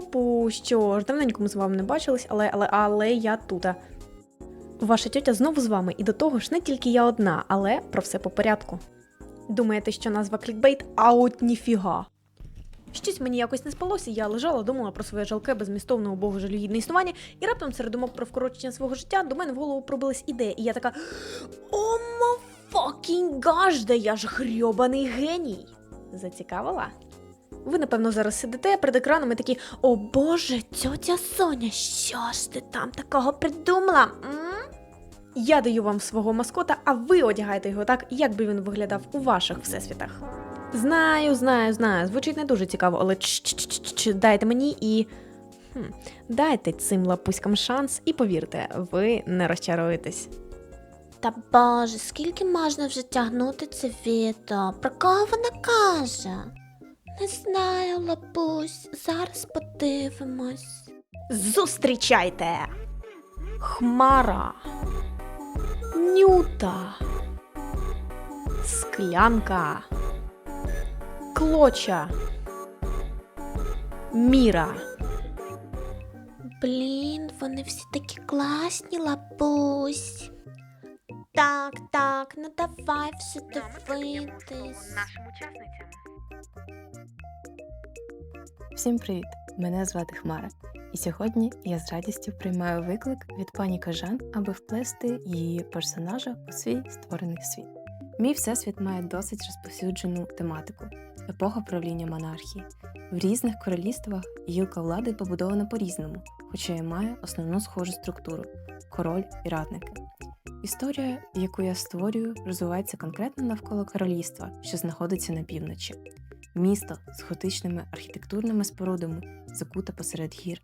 Пупу, що ж, давненько з вами не бачились, але, але, але я тута. Ваша тьотя знову з вами, і до того ж не тільки я одна, але про все по порядку. Думаєте, що назва клікбейт, а от ніфіга. Щось мені якось не спалося, я лежала, думала про своє жалке, безмістовне убого жалюгідне існування, і раптом серед думок про вкорочення свого життя до мене в голову пробилась ідея, і я така: О ма fucking да я ж грьобаний геній! Зацікавила? Ви, напевно, зараз сидите перед екраном і такі: О Боже, тьотя Соня, що ж ти там такого придумала? М? Я даю вам свого маскота, а ви одягаєте його так, як би він виглядав у ваших всесвітах. Знаю, знаю, знаю. Звучить не дуже цікаво, але ч-ч-ч-ч, дайте мені і. Хм, дайте цим лапуськам шанс і повірте, ви не розчаруєтесь. Та боже, скільки можна вже тягнути це відео? Про кого вона каже? Не знаю, лапусь, зараз подивимось. Зустрічайте! Хмара. Нюта. Склянка. Клоча. Міра. Блін, вони всі такі класні, лапусь. Так, так, ну давай вже дивитись. Нашим учасницям. Всім привіт! Мене звати Хмара, і сьогодні я з радістю приймаю виклик від пані Кажан, аби вплести її персонажа у свій створений світ. Мій всесвіт має досить розповсюджену тематику епоха правління монархії. В різних королівствах гілка влади побудована по-різному, хоча й має основну схожу структуру король і радники. Історія, яку я створюю, розвивається конкретно навколо королівства, що знаходиться на півночі. Місто з готичними архітектурними спорудами закуте посеред гір.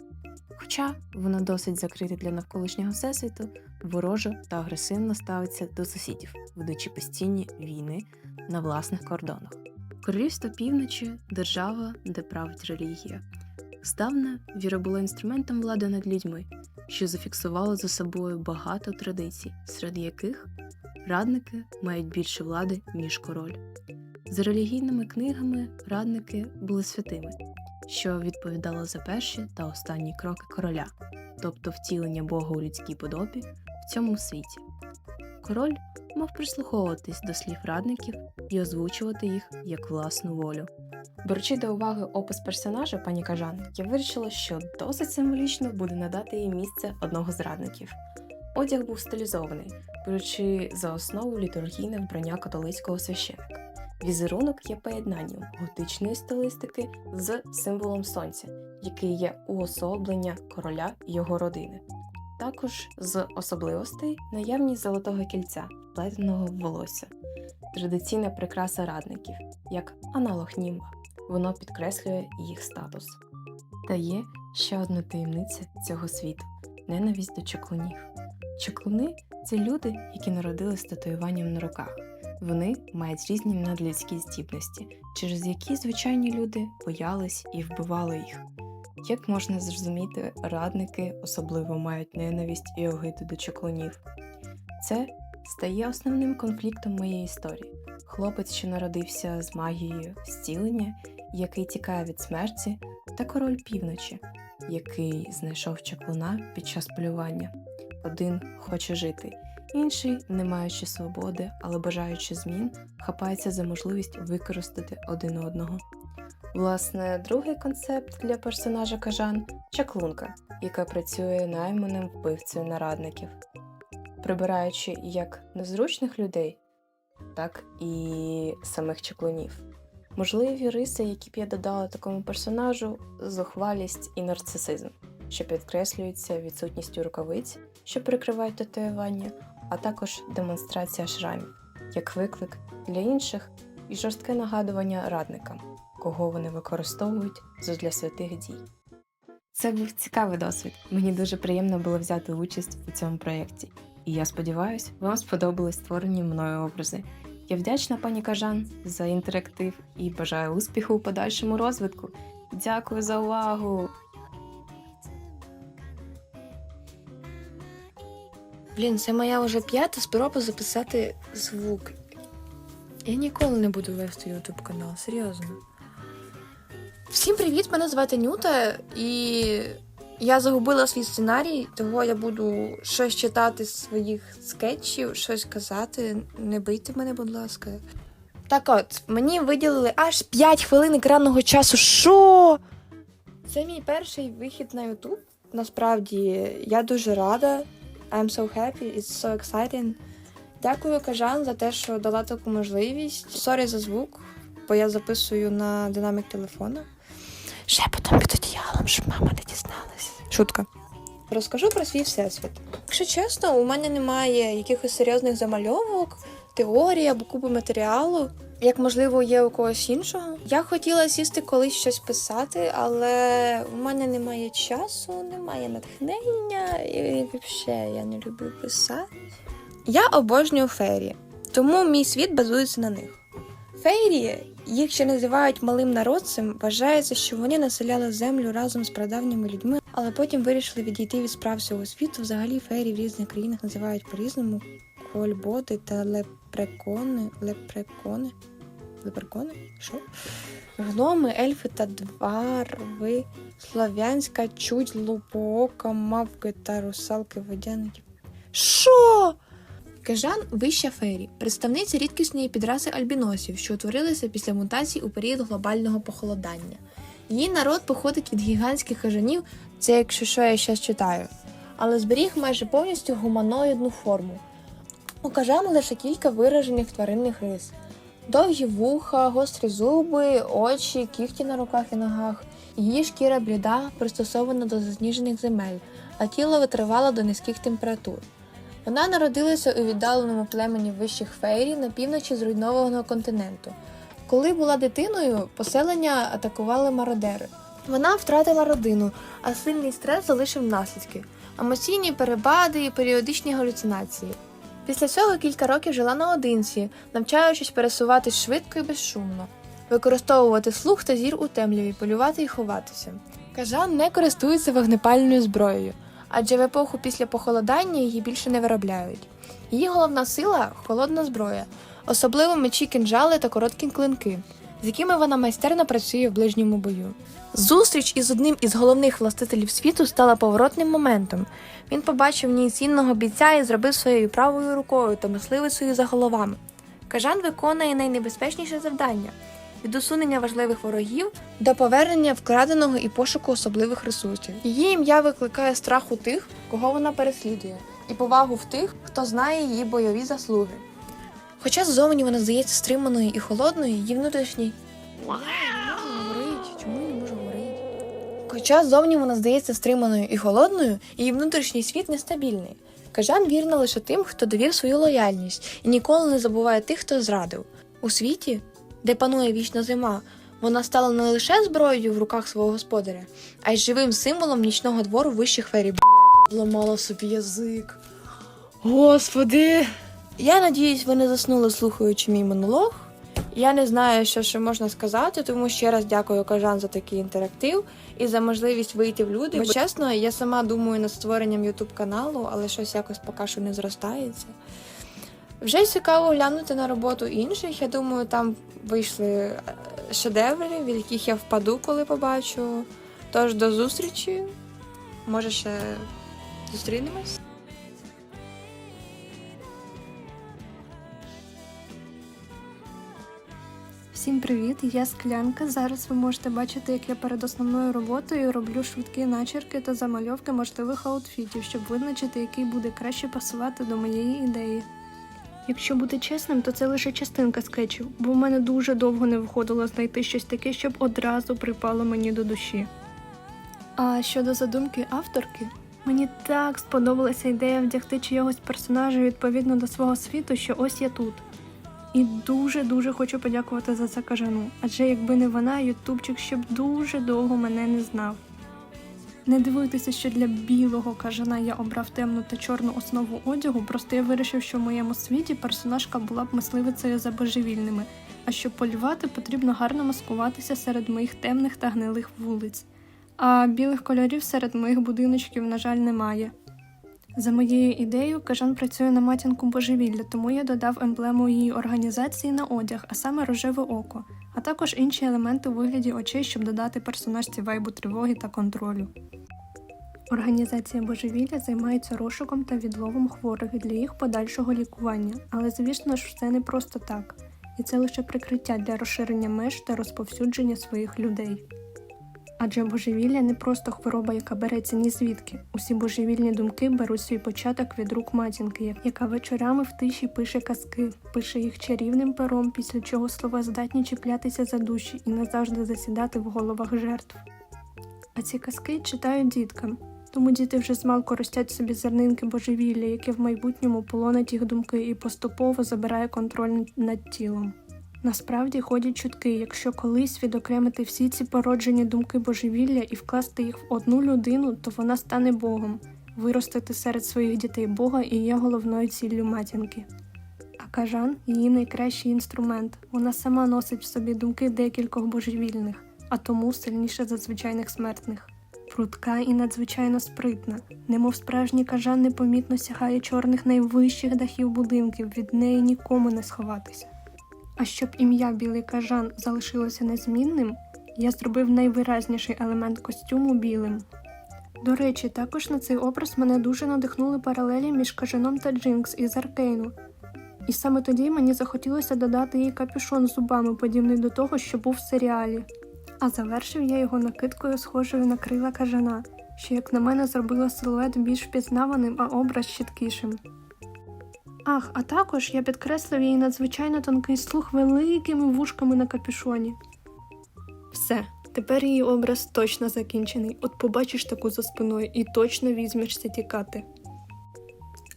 Хоча воно досить закрите для навколишнього всесвіту, ворожо та агресивно ставиться до сусідів, ведучи постійні війни на власних кордонах. Королівство півночі держава, де править релігія. Здавна віра була інструментом влади над людьми, що зафіксувало за собою багато традицій, серед яких радники мають більше влади, ніж король. За релігійними книгами радники були святими, що відповідало за перші та останні кроки короля, тобто втілення Бога у людській подобі в цьому світі. Король мав прислуховуватись до слів радників і озвучувати їх як власну волю. Беручи до уваги опис персонажа пані Кажан, я вирішила, що досить символічно буде надати їй місце одного з радників. Одяг був стилізований, беручи за основу літургійне вбрання католицького священика. Візерунок є поєднанням готичної стилістики з символом сонця, який є уособлення короля і його родини. Також з особливостей наявність золотого кільця, плетеного волосся, традиційна прикраса радників, як аналог німба. Воно підкреслює їх статус. Та є ще одна таємниця цього світу ненависть до чаклунів. Чаклуни це люди, які народились татуюванням на руках. Вони мають різні надлюдські здібності, через які звичайні люди боялись і вбивали їх. Як можна зрозуміти, радники особливо мають ненависть і огиду до чаклунів. Це стає основним конфліктом моєї історії. Хлопець, що народився з магією зцілення, який тікає від смерті, та король півночі, який знайшов чаклуна під час полювання. Один хоче жити, інший, не маючи свободи, але бажаючи змін, хапається за можливість використати один одного. Власне, другий концепт для персонажа кажан чаклунка, яка працює найманим вбивцею нарадників, прибираючи як незручних людей, так і самих чаклунів. Можливі риси, які б я додала такому персонажу, зухвалість і нарцисизм, що підкреслюються відсутністю рукавиць, що прикривають татуювання, а також демонстрація шрамів, як виклик для інших і жорстке нагадування радникам, кого вони використовують для святих дій. Це був цікавий досвід. Мені дуже приємно було взяти участь у цьому проєкті. І я сподіваюся, вам сподобались створені мною образи. Я вдячна пані Кажан за інтерактив і бажаю успіху у подальшому розвитку. Дякую за увагу! Блін, це моя вже п'ята спроба записати звук. Я ніколи не буду вести YouTube канал, серйозно. Всім привіт! Мене звати Нюта, і я загубила свій сценарій, того я буду щось читати з своїх скетчів, щось казати. Не бийте мене, будь ласка. Так от, мені виділили аж 5 хвилин екранного часу. Що? Це мій перший вихід на YouTube. Насправді, я дуже рада. I'm so happy, it's so exciting. Дякую, Кажан, за те, що дала таку можливість. Сорі за звук, бо я записую на динамік телефона. Шепотом під одіялом, щоб мама не дізналась. Шутка. Розкажу про свій всесвіт. Якщо чесно, у мене немає якихось серйозних замальовок, теорій або купи матеріалу, як можливо є у когось іншого. Я хотіла сісти колись щось писати, але у мене немає часу, немає натхнення, і взагалі я не люблю писати. Я обожнюю фейрі, тому мій світ базується на них. Фейрі, їх ще називають малим народцем, вважається, що вони населяли землю разом з прадавніми людьми, але потім вирішили відійти від справ цього світу. Взагалі фейрі в різних країнах називають по-різному кольботи та лепрекони. Лепрекони? Лепрекони? Що? Гноми, ельфи та дварви, слов'янська чуть, лупоока, мавки та русалки водяники. Що? Кажан вища фейрі, представниця рідкісної підраси альбіносів, що утворилися після мутацій у період глобального похолодання. Її народ походить від гігантських кажанів, це якщо що я щас читаю, але зберіг майже повністю гуманоїдну форму. У кажан лише кілька виражених тваринних рис: довгі вуха, гострі зуби, очі, кігті на руках і ногах. Її шкіра бліда, пристосована до засніжених земель, а тіло витривало до низьких температур. Вона народилася у віддаленому племені вищих фейрі на півночі зруйнованого континенту. Коли була дитиною, поселення атакували мародери. Вона втратила родину, а сильний стрес залишив наслідки: емоційні перебади і періодичні галюцинації. Після цього кілька років жила наодинці, навчаючись пересуватись швидко і безшумно, використовувати слух та зір у темряві, полювати і ховатися. Кажан не користується вогнепальною зброєю, адже в епоху після похолодання її більше не виробляють. Її головна сила холодна зброя, особливо мечі кинджали та короткі клинки, з якими вона майстерно працює в ближньому бою. Зустріч із одним із головних властителів світу стала поворотним моментом. Він побачив в ній цінного бійця і зробив своєю правою рукою та мисливицею за головами. Кажан виконує найнебезпечніше завдання від усунення важливих ворогів до повернення вкраденого і пошуку особливих ресурсів. Її ім'я викликає страх у тих, кого вона переслідує, і повагу в тих, хто знає її бойові заслуги. Хоча ззовні вона здається стриманою і холодною, її внутрішній. Хоча ззовні вона здається стриманою і холодною, її внутрішній світ нестабільний. Кажан вірна лише тим, хто довів свою лояльність, і ніколи не забуває тих, хто зрадив. У світі, де панує вічна зима, вона стала не лише зброєю в руках свого господаря, а й живим символом нічного двору вищих фері. Зламала собі язик. Господи. Я надіюсь, ви не заснули, слухаючи мій монолог. Я не знаю, що ще можна сказати, тому ще раз дякую Кажан за такий інтерактив і за можливість вийти в люди. Бо чесно, я сама думаю над створенням ютуб каналу, але щось якось поки що не зростається. Вже цікаво глянути на роботу інших. Я думаю, там вийшли е, шедеври, від яких я впаду, коли побачу. Тож до зустрічі. Може, ще зустрінемось. Всім привіт! Я склянка. Зараз ви можете бачити, як я перед основною роботою роблю швидкі начерки та замальовки можливих аутфітів, щоб визначити, який буде краще пасувати до моєї ідеї. Якщо бути чесним, то це лише частинка скетчів, бо в мене дуже довго не виходило знайти щось таке, щоб одразу припало мені до душі. А щодо задумки авторки, мені так сподобалася ідея вдягти чийогось персонажа відповідно до свого світу, що ось я тут. І дуже-дуже хочу подякувати за це кажану, адже якби не вона, ютубчик ще б дуже довго мене не знав. Не дивуйтеся, що для білого кажана я обрав темну та чорну основу одягу, просто я вирішив, що в моєму світі персонажка була б мисливицею за божевільними, а щоб полювати, потрібно гарно маскуватися серед моїх темних та гнилих вулиць. А білих кольорів серед моїх будиночків, на жаль, немає. За моєю ідеєю, кажан працює на матінку божевілля, тому я додав емблему її організації на одяг, а саме рожеве око, а також інші елементи у вигляді очей, щоб додати персонажці вайбу тривоги та контролю. Організація божевілля займається розшуком та відловом хворих для їх подальшого лікування, але звісно ж все не просто так, і це лише прикриття для розширення меж та розповсюдження своїх людей. Адже божевілля не просто хвороба, яка береться ні звідки. Усі божевільні думки беруть свій початок від рук матінки, яка вечорами в тиші пише казки, пише їх чарівним пером, після чого слова здатні чіплятися за душі і назавжди засідати в головах жертв. А ці казки читають діткам, тому діти вже змалку ростять собі зернинки божевілля, яке в майбутньому полонить їх думки і поступово забирає контроль над тілом. Насправді ходять чутки, якщо колись відокремити всі ці породжені думки божевілля і вкласти їх в одну людину, то вона стане Богом. Виростити серед своїх дітей Бога і є головною ціллю матінки. А кажан її найкращий інструмент. Вона сама носить в собі думки декількох божевільних, а тому сильніша за звичайних смертних. Прудка і надзвичайно спритна, немов справжній кажан непомітно сягає чорних найвищих дахів будинків, від неї нікому не сховатися. А щоб ім'я Білий кажан залишилося незмінним, я зробив найвиразніший елемент костюму білим. До речі, також на цей образ мене дуже надихнули паралелі між кажаном та Джинкс із Аркейну. І саме тоді мені захотілося додати їй капюшон зубами, подібний до того, що був в серіалі. А завершив я його накидкою, схожою на крила кажана, що, як на мене, зробило силует більш впізнаваним, а образ чіткішим. Ах, а також я підкреслив її надзвичайно тонкий слух великими вушками на капюшоні. Все, тепер її образ точно закінчений. От побачиш таку за спиною і точно візьмешся тікати.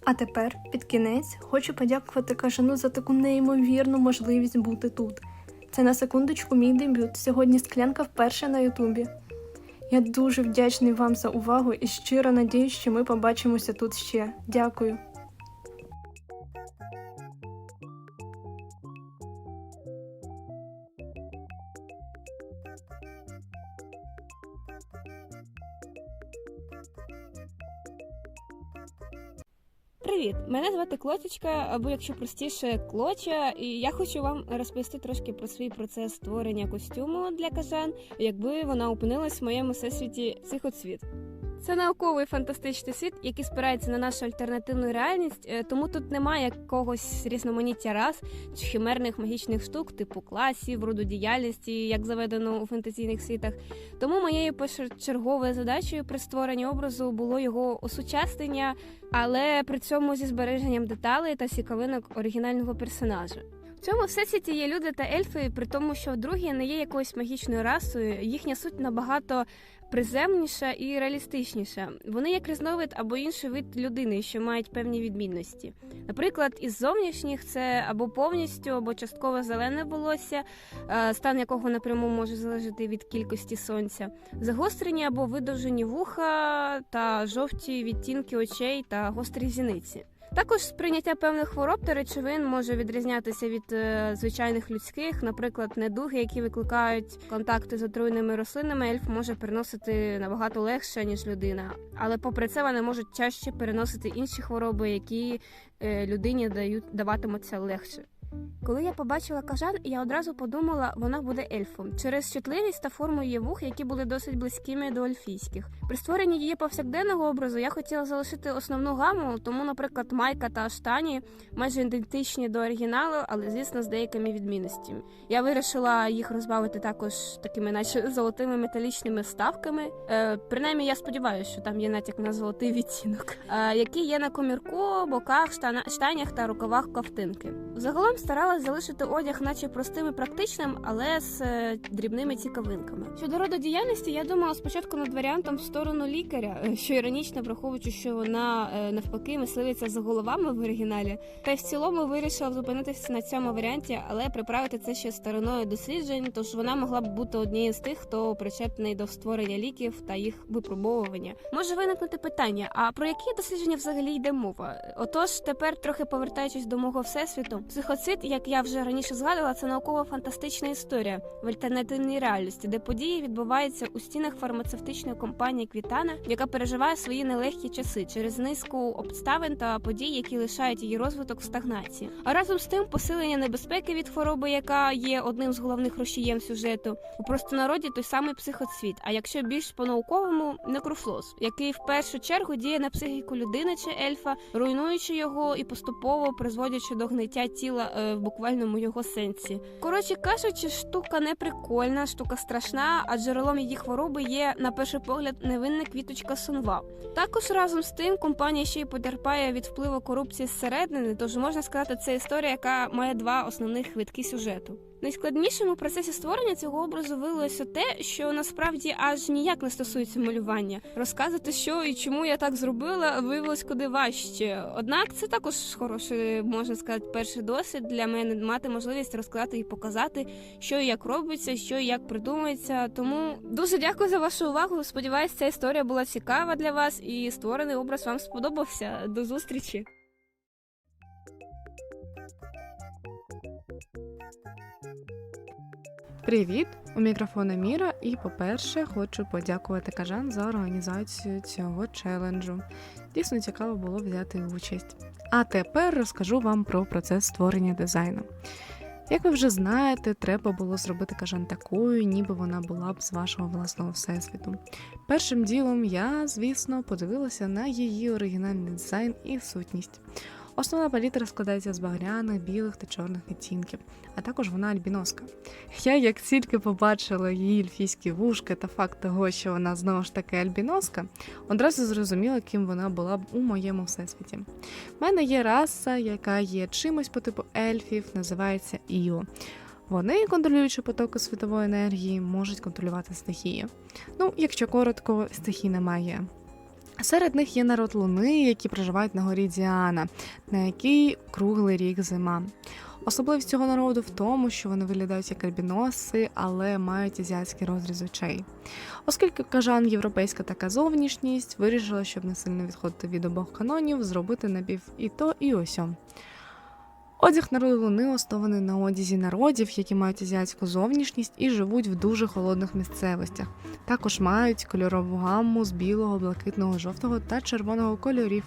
А тепер, під кінець, хочу подякувати кажану за таку неймовірну можливість бути тут. Це на секундочку мій дебют. Сьогодні склянка вперше на Ютубі. Я дуже вдячний вам за увагу і щиро надіюсь, що ми побачимося тут ще. Дякую. Привіт! Мене звати Клотічка, або якщо простіше, Клоча, і я хочу вам розповісти трошки про свій процес створення костюму для кажан, якби вона опинилась в моєму всесвіті психоцвіт. Це науковий фантастичний світ, який спирається на нашу альтернативну реальність, е, тому тут немає якогось різноманіття рас чи химерних магічних штук, типу класів, роду діяльності, як заведено у фантазійних світах. Тому моєю першочерговою задачею при створенні образу було його осучаснення, але при цьому зі збереженням деталей та сіковинок оригінального персонажа. В цьому всесвіті є люди та ельфи, при тому, що другі не є якоюсь магічною расою. Їхня суть набагато приземніша і реалістичніша. Вони як різновид або інший вид людини, що мають певні відмінності. Наприклад, із зовнішніх це або повністю, або частково зелене волосся, е, стан якого напряму може залежати від кількості сонця, загострені або видовжені вуха та жовті відтінки очей та гострі зіниці. Також сприйняття певних хвороб та речовин може відрізнятися від е, звичайних людських, наприклад, недуги, які викликають контакти з отруйними рослинами, ельф може переносити набагато легше ніж людина. Але попри це вони можуть чаще переносити інші хвороби, які е, людині дають даватимуться легше. Коли я побачила кажан, я одразу подумала, вона буде ельфом через чутливість та форму її вух, які були досить близькими до ельфійських. При створенні її повсякденного образу я хотіла залишити основну гаму, тому, наприклад, майка та штані майже ідентичні до оригіналу, але звісно з деякими відмінностями. Я вирішила їх розбавити також такими, наче золотими металічними ставками. Е, принаймні, я сподіваюся, що там є натяк на золотий відтінок, е, які є на комірку, боках, штанях та рукавах ковтинки. Загалом старалась залишити одяг, наче простим і практичним, але з е, дрібними цікавинками. Щодо роду діяльності, я думала спочатку над варіантом в сторону лікаря, е, що іронічно, враховуючи, що вона е, навпаки мисливиться за головами в оригіналі. Та й в цілому вирішила зупинитися на цьому варіанті, але приправити це ще стороною досліджень, тож вона могла б бути однією з тих, хто причетний до створення ліків та їх випробовування. Може виникнути питання: а про які дослідження взагалі йде мова? Отож, тепер трохи повертаючись до мого всесвіту, психоцит як я вже раніше згадувала, це науково-фантастична історія в альтернативній реальності, де події відбуваються у стінах фармацевтичної компанії Квітана, яка переживає свої нелегкі часи через низку обставин та подій, які лишають її розвиток в стагнації. А разом з тим посилення небезпеки від хвороби, яка є одним з головних рушієм сюжету, у простонароді той самий психоцвіт. А якщо більш по-науковому, некрофлоз, який в першу чергу діє на психіку людини чи ельфа, руйнуючи його і поступово призводячи до гниття тіла е, в буквальному його сенсі. Коротше кажучи, штука не прикольна, штука страшна, а джерелом її хвороби є на перший погляд невинна квіточка сунва. Також разом з тим компанія ще й потерпає від впливу корупції зсередини, тож можна сказати, це історія, яка має два основних витки сюжету. Найскладнішим у процесі створення цього образу виявилося те, що насправді аж ніяк не стосується малювання. Розказати, що і чому я так зробила, виявилось куди важче. Однак це також хороший, можна сказати, перший досвід для мене мати можливість розказати і показати, що і як робиться, що і як придумується. Тому дуже дякую за вашу увагу. Сподіваюсь, ця історія була цікава для вас і створений образ вам сподобався. До зустрічі! Привіт! У мікрофона Міра, і по-перше, хочу подякувати Кажан за організацію цього челенджу. Дійсно цікаво було взяти участь. А тепер розкажу вам про процес створення дизайну. Як ви вже знаєте, треба було зробити кажан такою, ніби вона була б з вашого власного всесвіту. Першим ділом я, звісно, подивилася на її оригінальний дизайн і сутність. Основна палітра складається з багряних, білих та чорних відтінків, а також вона альбіноска. Я як тільки побачила її ельфійські вушки та факт того, що вона знову ж таки альбіноска, одразу зрозуміла, ким вона була б у моєму всесвіті. У мене є раса, яка є чимось по типу ельфів, називається Іо. Вони, контролюючи потоки світової енергії, можуть контролювати стихії. Ну, якщо коротко, стихій немає. Серед них є народ Луни, які проживають на горі Діана, на якій круглий рік зима. Особливість цього народу в тому, що вони виглядають як альбіноси, але мають азіатський розріз очей. Оскільки кажан європейська така зовнішність, вирішила, щоб не сильно відходити від обох канонів, зробити напів і то, і осьо. Одяг народу Луни оснований на одязі народів, які мають азіатську зовнішність і живуть в дуже холодних місцевостях. Також мають кольорову гамму з білого, блакитного, жовтого та червоного кольорів.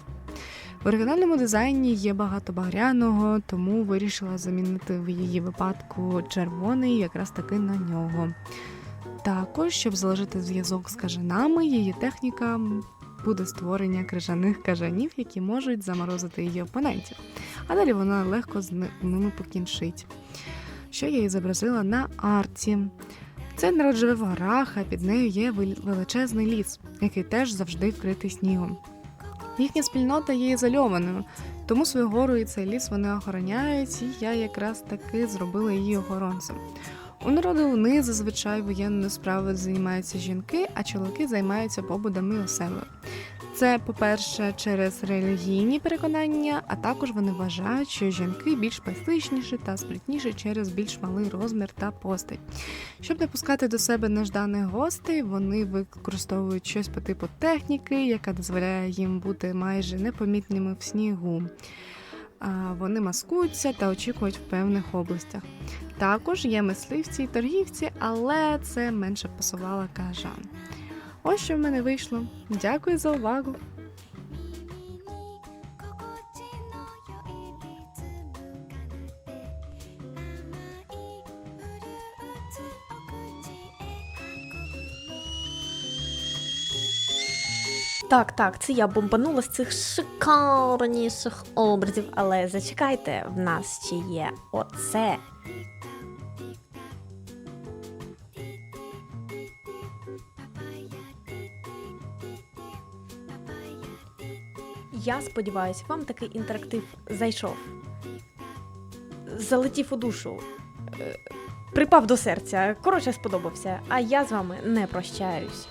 В оригінальному дизайні є багато багряного, тому вирішила замінити в її випадку червоний якраз таки на нього. Також, щоб залежити зв'язок з кажанами, її техніка буде створення крижаних кажанів, які можуть заморозити її опонентів. А далі вона легко з ними покінчить. Що я і зобразила на арті. Народ живе в горах, а під нею є величезний ліс, який теж завжди вкритий снігом. Їхня спільнота є ізольованою, тому свою гору і цей ліс вони охороняють, і я якраз таки зробила її охоронцем. У народу Луни зазвичай воєнною справою займаються жінки, а чоловіки займаються побудами і оселею. Це, по-перше, через релігійні переконання, а також вони вважають, що жінки більш пластичніші та спритніші через більш малий розмір та постать. Щоб не пускати до себе нежданих гостей, вони використовують щось по типу техніки, яка дозволяє їм бути майже непомітними в снігу. Вони маскуються та очікують в певних областях. Також є мисливці і торгівці, але це менше пасувала кажан. Ось що в мене вийшло. Дякую за увагу! Так, так, це я бомбанула з цих шикарніших образів, але зачекайте, в нас ще є оце. Я сподіваюся, вам такий інтерактив зайшов. Залетів у душу. Е, Припав до серця. Коротше, сподобався. А я з вами не прощаюсь.